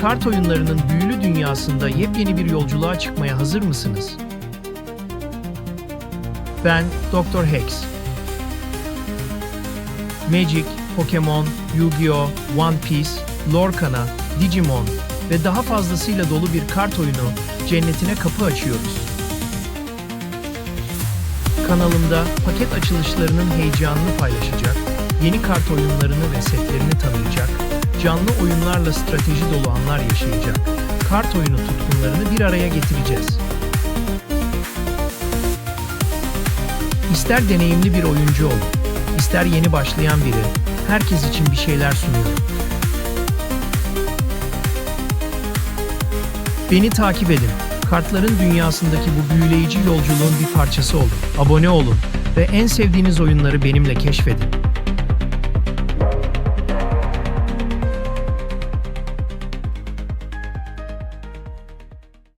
Kart oyunlarının büyülü dünyasında yepyeni bir yolculuğa çıkmaya hazır mısınız? Ben Dr. Hex. Magic, Pokemon, Yu-Gi-Oh!, One Piece, Lorcana, Digimon ve daha fazlasıyla dolu bir kart oyunu cennetine kapı açıyoruz. Kanalımda paket açılışlarının heyecanını paylaşacak, yeni kart oyunlarını ve setlerini tanıyacak, canlı oyunlarla strateji dolu anlar yaşayacak, kart oyunu tutkunlarını bir araya getireceğiz. İster deneyimli bir oyuncu olun, ister yeni başlayan biri, herkes için bir şeyler sunuyorum. Beni takip edin. Kartların dünyasındaki bu büyüleyici yolculuğun bir parçası olun. Abone olun ve en sevdiğiniz oyunları benimle keşfedin.